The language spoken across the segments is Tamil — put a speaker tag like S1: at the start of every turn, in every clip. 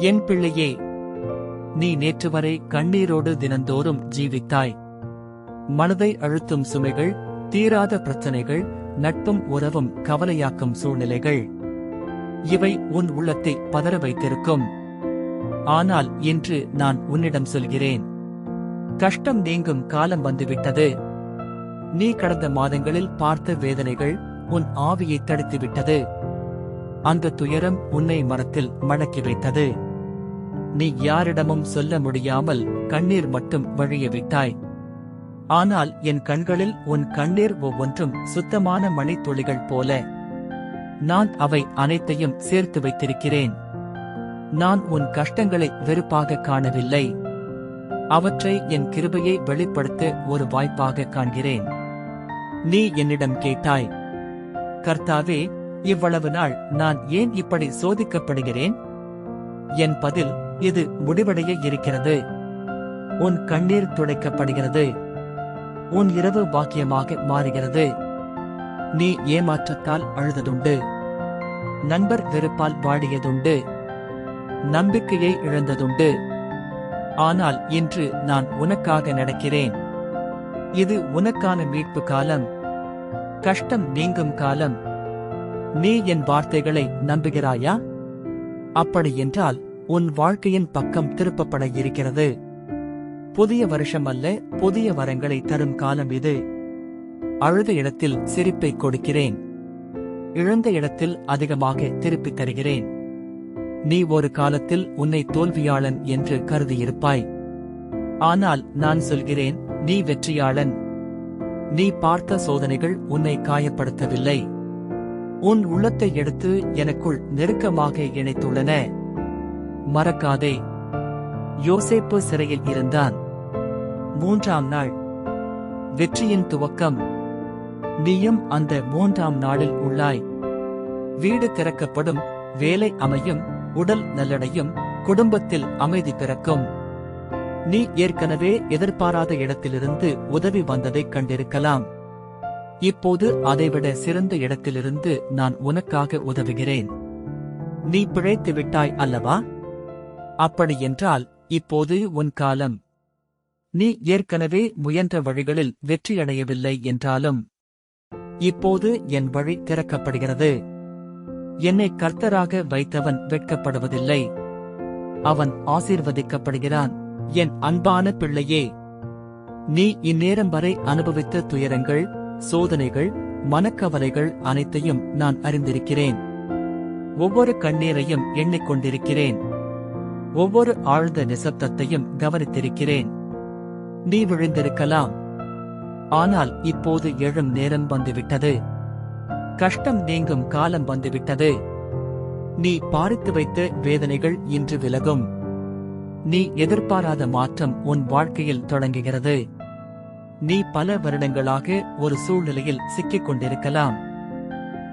S1: என் பிள்ளையே நீ நேற்று வரை கண்ணீரோடு தினந்தோறும் ஜீவித்தாய். மனதை அழுத்தும் சுமைகள் தீராத பிரச்சனைகள் நட்பும் உறவும் கவலையாக்கும் சூழ்நிலைகள். இவை உன் உள்ளத்தை பதற வைத்திருக்கும். ஆனால் இன்று நான் உன்னிடம் சொல்கிறேன். கஷ்டம் நீங்கும் காலம் வந்துவிட்டது. நீ கடந்த மாதங்களில் பார்த்த வேதனைகள் உன் ஆவியை தடுத்துவிட்டது. அந்த துயரம் உன்னை மரத்தில் மடக்கி வைத்தது. நீ யாரிடமும் சொல்ல முடியாமல் கண்ணீர் மட்டும் வழிய விட்டாய். ஆனால் என் கண்களில் உன் கண்ணீர் ஒவ்வொன்றும் சுத்தமான மணித்துளிகள் போல. நான் அவை அனைத்தையும் சேர்த்து வைத்திருக்கிறேன். நான் உன் கஷ்டங்களை வெறுப்பாக காணவில்லை. அவற்றை என் கிருபையை வெளிப்படுத்த ஒரு வாய்ப்பாக காண்கிறேன். நீ என்னிடம் கேட்டாய். கர்த்தாவே இவ்வளவு நாள் நான் ஏன் இப்படி சோதிக்கப்படுகிறேன்? என் பதில் இது முடிவடைய இருக்கிறது. உன் கண்ணீர் துடைக்கப்படுகிறது. உன் இரவு வாக்கியமாக மாறுகிறது. நீ ஏமாற்றத்தால் அழுததுண்டு. நண்பர் வெறுப்பால் வாடியதுண்டு. நம்பிக்கையை இழந்ததுண்டு. ஆனால் இன்று நான் உனக்காக நடக்கிறேன். இது உனக்கான மீட்பு காலம். கஷ்டம் நீங்கும் காலம். நீ என் வார்த்தைகளை நம்புகிறாயா? அப்படியென்றால் உன் வாழ்க்கையின் பக்கம் திருப்பப்பட இருக்கிறது. புதிய வருஷம் அல்ல புதிய வரங்களை தரும் காலம் இது. அழுத இடத்தில் சிரிப்பை கொடுக்கிறேன். இழந்த இடத்தில் அதிகமாக திருப்பித் தருகிறேன். நீ ஒரு காலத்தில் உன்னை தோல்வியாளன் என்று கருதியிருப்பாய். ஆனால் நான் சொல்கிறேன் நீ வெற்றியாளன். நீ பார்த்த சோதனைகள் உன்னை காயப்படுத்தவில்லை. உன் உள்ளத்தை எடுத்து எனக்குள் நெருக்கமாக இணைத்துள்ளன. மறக்காதே. யோசேப்பு சிறையில் இருந்தான். மூன்றாம் நாள். வெற்றியின் துவக்கம். நீயும் அந்த மூன்றாம் நாளில் உள்ளாய். வீடு திறக்கப்படும் வேலை அமையும் உடல் நல்லடையும் குடும்பத்தில் அமைதி பிறக்கும். நீ ஏற்கனவே எதிர்பாராத இடத்திலிருந்து உதவி வந்ததைக் கண்டிருக்கலாம். இப்போது அதைவிட சிறந்த இடத்திலிருந்து நான் உனக்காக உதவுகிறேன். நீ பிழைத்து விட்டாய் அல்லவா? அப்படியென்றால் இப்போது உன் காலம். நீ ஏற்கனவே முயன்ற வழிகளில் வெற்றியடையவில்லை என்றாலும் இப்போது என் வழி திறக்கப்படுகிறது. என்னை கர்த்தராக வைத்தவன் வெட்கப்படுவதில்லை. அவன் ஆசீர்வதிக்கப்படுகிறான். என் அன்பான பிள்ளையே நீ இந்நேரம் வரை அனுபவித்த துயரங்கள் சோதனைகள் மனக்கவலைகள் அனைத்தையும் நான் அறிந்திருக்கிறேன். ஒவ்வொரு கண்ணீரையும் எண்ணிக்கொண்டிருக்கிறேன். ஒவ்வொரு ஆழ்ந்த நிசப்தத்தையும் கவனித்திருக்கிறேன். நீ விழுந்திருக்கலாம். ஆனால் இப்போது எழும் நேரம் வந்துவிட்டது. கஷ்டம் நீங்கும் காலம் வந்துவிட்டது. நீ பாரித்து வைத்த வேதனைகள் இன்று விலகும். நீ எதிர்பாராத மாற்றம் உன் வாழ்க்கையில் தொடங்குகிறது. நீ பல வருடங்களாக ஒரு சூழ்நிலையில் சிக்கிக் கொண்டிருக்கலாம்.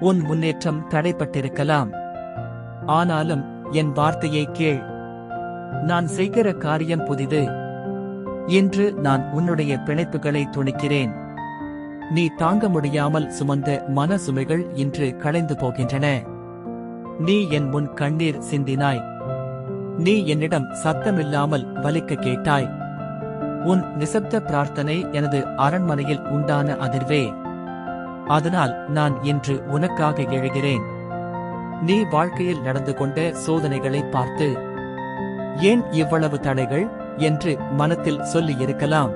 S1: உன் முன்னேற்றம் தடைப்பட்டிருக்கலாம். ஆனாலும் என் வார்த்தையை கேள். நான் செய்கிற காரியம் புதிது. இன்று நான் உன்னுடைய பிணைப்புகளை துணிக்கிறேன். நீ தாங்க முடியாமல் சுமந்த மன சுமைகள் இன்று களைந்து போகின்றன. நீ என் முன் கண்ணீர் சிந்தினாய். நீ என்னிடம் சத்தமில்லாமல் வலிக்க கேட்டாய். உன் நிசப்த பிரார்த்தனை எனது அரண்மனையில் உண்டான அதிர்வே. அதனால் நான் இன்று உனக்காக எழுகிறேன். நீ வாழ்க்கையில் நடந்து கொண்ட சோதனைகளை பார்த்து ஏன் இவ்வளவு தடைகள்? என்று மனத்தில் சொல்லியிருக்கலாம்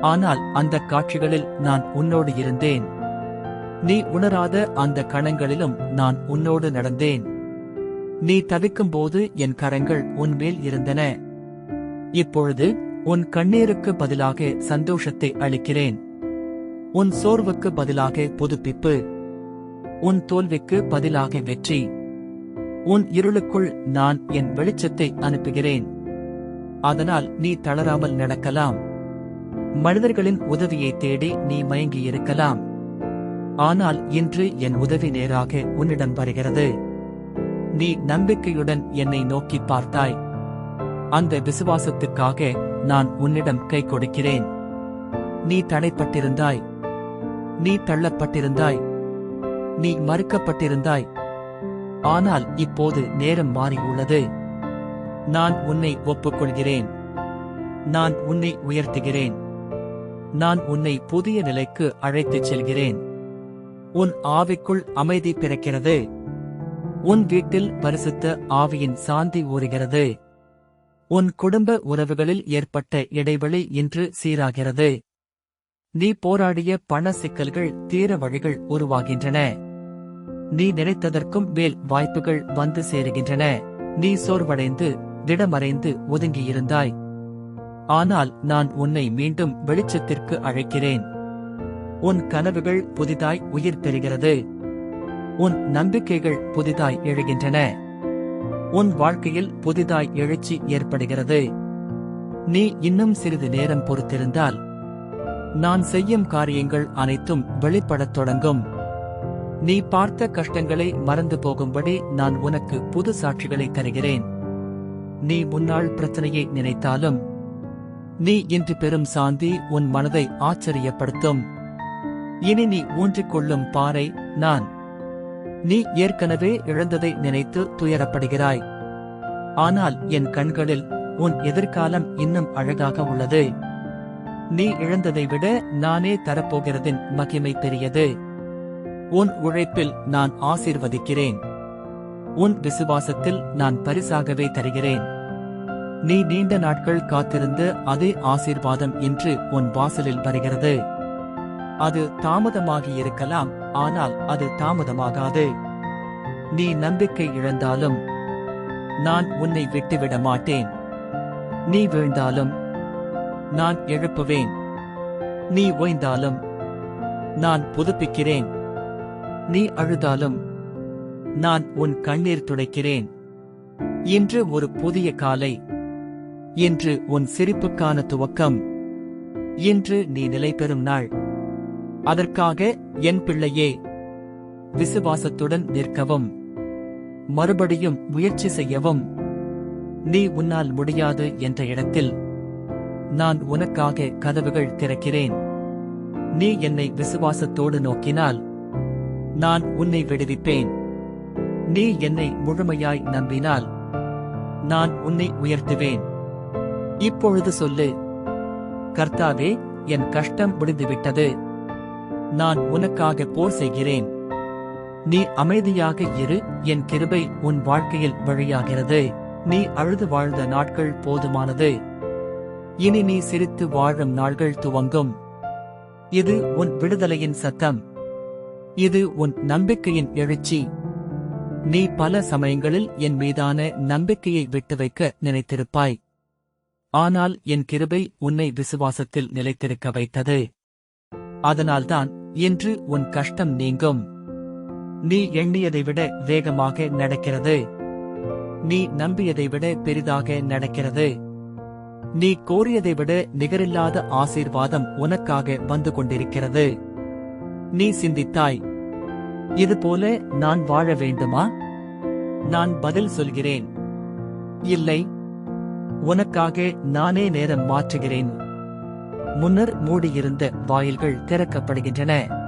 S1: ஆனால் அந்த காட்சிகளில் நான் உன்னோடு இருந்தேன். நீ உணராத அந்த கணங்களிலும் நான் உன்னோடு நடந்தேன். நீ தவிக்கும்போது என் கரங்கள் உன்மேல் இருந்தன. இப்பொழுது உன் கண்ணீருக்கு பதிலாக சந்தோஷத்தை அளிக்கிறேன். உன் சோர்வுக்கு பதிலாக புதுப்பிப்பு. உன் தோல்விக்கு பதிலாக வெற்றி. உன் இருளுக்குள் நான் என் வெளிச்சத்தை அனுப்புகிறேன். அதனால் நீ தளராமல் நடக்கலாம். மனிதர்களின் உதவியை தேடி நீ மயங்கி இருக்கலாம். ஆனால் இன்று என் உதவி நேராக உன்னிடம் வருகிறது. நீ நம்பிக்கையுடன் என்னை நோக்கி பார்த்தாய். அந்த விசுவாசத்துக்காக நான் உன்னிடம் கை கொடுக்கிறேன். நீ தடைப்பட்டிருந்தாய். நீ தள்ளப்பட்டிருந்தாய். நீ மறுக்கப்பட்டிருந்தாய். ஆனால் இப்போது நேரம் மாறியுள்ளது. நான் உன்னை ஒப்புக்கொள்கிறேன். நான் உன்னை உயர்த்துகிறேன். நான் உன்னை புதிய நிலைக்கு அழைத்துச் செல்கிறேன். உன் ஆவிக்குள் அமைதி பிறக்கிறது. உன் வீட்டில் பரிசுத்த ஆவியின் சாந்தி ஊறுகிறது. உன் குடும்ப உறவுகளில் ஏற்பட்ட இடைவெளி இன்று சீராகிறது. நீ போராடிய பண சிக்கல்கள் தீர வழிகள் உருவாகின்றன. நீ நினைத்ததற்கும் மேல் வாய்ப்புகள் வந்து சேருகின்றன. நீ சோர்வடைந்து திடமறைந்து ஒதுங்கியிருந்தாய். ஆனால் நான் உன்னை மீண்டும் வெளிச்சத்திற்கு அழைக்கிறேன். உன் கனவுகள் புதிதாய் உயிர் பெறுகிறது. உன் நம்பிக்கைகள் புதிதாய் எழுகின்றன. உன் வாழ்க்கையில் புதிதாய் எழுச்சி ஏற்படுகிறது. நீ இன்னும் சிறிது நேரம் பொறுத்திருந்தால் நான் செய்யும் காரியங்கள் அனைத்தும் வெளிப்படத் தொடங்கும். நீ பார்த்த கஷ்டங்களை மறந்து போகும்படி நான் உனக்கு புது சாட்சிகளை தருகிறேன். நீ முன்னாள் பிரச்சனையை நினைத்தாலும் நீ இன்று பெறும் சாந்தி உன் மனதை ஆச்சரியப்படுத்தும். இனி நீ ஊன்றிக் கொள்ளும் பாறை நான். நீ ஏற்கனவே இழந்ததை நினைத்து துயரப்படுகிறாய். ஆனால் என் கண்களில் உன் எதிர்காலம் இன்னும் அழகாக உள்ளது. நீ இழந்ததை விட நானே தரப்போகிறதின் மகிமை பெரியது. உன் உழைப்பில் நான் ஆசிர்வதிக்கிறேன். உன் விசுவாசத்தில் நான் பரிசாகவே தருகிறேன். நீ நீண்ட நாட்கள் காத்திருந்து அதே ஆசீர்வாதம் இன்று உன் வாசலில் வருகிறது. அது தாமதமாகி இருக்கலாம் ஆனால் அது தாமதமாகாது. நீ நம்பிக்கை இழந்தாலும் நான் உன்னை விட்டுவிட மாட்டேன். நீ வீழ்ந்தாலும் நான் எழுப்புவேன். நீ ஓய்ந்தாலும் நான் புதுப்பிக்கிறேன். நீ அழுதாலும் நான் உன் கண்ணீர் துடைக்கிறேன். இன்று ஒரு புதிய காலை. இன்று உன் சிரிப்புக்கான துவக்கம். இன்று நீ நிலை பெறும் நாள். அதற்காக என் பிள்ளையே விசுவாசத்துடன் நிற்கவும். மறுபடியும் முயற்சி செய்யவும். நீ உன்னால் முடியாது என்ற இடத்தில் நான் உனக்காக கதவுகள் திறக்கிறேன். நீ என்னை விசுவாசத்தோடு நோக்கினால் நான் உன்னை விடுவிப்பேன். நீ என்னை முழுமையாய் நம்பினால் நான் உன்னை உயர்த்துவேன். இப்பொழுது சொல்லு கர்த்தாவே என் கஷ்டம் முடிந்துவிட்டது. நான் உனக்காக போர் செய்கிறேன். நீ அமைதியாக இரு என் கிருபை உன் வாழ்க்கையில் வழியாகிறது. நீ அழுது வாழ்ந்த நாட்கள் போதுமானது. இனி நீ சிரித்து வாழும் நாள்கள் துவங்கும். இது உன் விடுதலையின் சத்தம். இது உன் நம்பிக்கையின் எழுச்சி. நீ பல சமயங்களில் என் மீதான நம்பிக்கையை விட்டு வைக்க நினைத்திருப்பாய். ஆனால் என் கிருபை உன்னை விசுவாசத்தில் நிலைத்திருக்க வைத்தது. அதனால்தான் இன்று உன் கஷ்டம் நீங்கும். நீ எண்ணியதை விட வேகமாக நடக்கிறது. நீ நம்பியதை விட பெரிதாக நடக்கிறது. நீ கோரியதை விட நிகரில்லாத ஆசீர்வாதம் உனக்காக வந்து கொண்டிருக்கிறது. நீ சிந்தித்தாய். இதுபோல நான் வாழ வேண்டுமா? நான் பதில் சொல்கிறேன். இல்லை. உனக்காக நானே நேரம் மாற்றுகிறேன். முன்னர் மூடியிருந்த வாயில்கள் திறக்கப்படுகின்றன.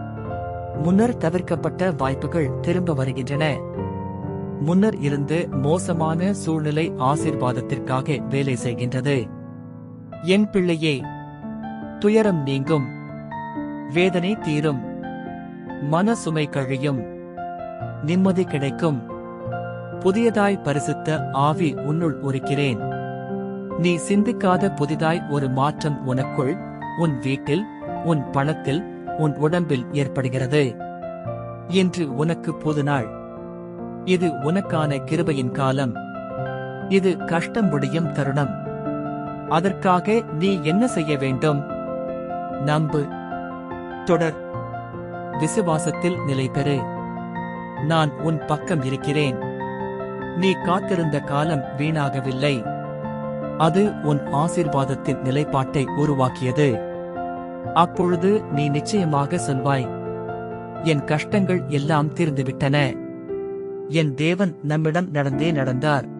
S1: முன்னர் தவிர்க்கப்பட்ட வாய்ப்புகள் திரும்ப வருகின்றன. முன்னர் இருந்து மோசமான சூழ்நிலை ஆசீர்வாதத்திற்காக வேலை செய்கின்றது. என் பிள்ளையே துயரம் நீங்கும். வேதனை தீரும். மன சுமை கழியும். நிம்மதி கிடைக்கும். புதியதாய் பரிசுத்த ஆவி உன்னுள் உரிக்கிறேன். நீ சிந்திக்காத புதிதாய் ஒரு மாற்றம் உனக்குள் உன் வீட்டில் உன் பணத்தில் உன் உடம்பில் ஏற்படுகிறது. இன்று உனக்கு புது நாள் இது உனக்கான கிருபையின் காலம். இது கஷ்டம் முடியும் தருணம். அதற்காக நீ என்ன செய்ய வேண்டும்? நம்பு. தொடர். விசுவாசத்தில் நிலை பெறு. நான் உன் பக்கம் இருக்கிறேன். நீ காத்திருந்த காலம் வீணாகவில்லை. அது உன் ஆசீர்வாதத்தின் நிலைப்பாட்டை உருவாக்கியது. அப்பொழுது நீ நிச்சயமாக சொல்வாய் என் கஷ்டங்கள் எல்லாம் தீர்ந்துவிட்டன. என் தேவன் நம்மிடம் நடந்தே நடந்தார்.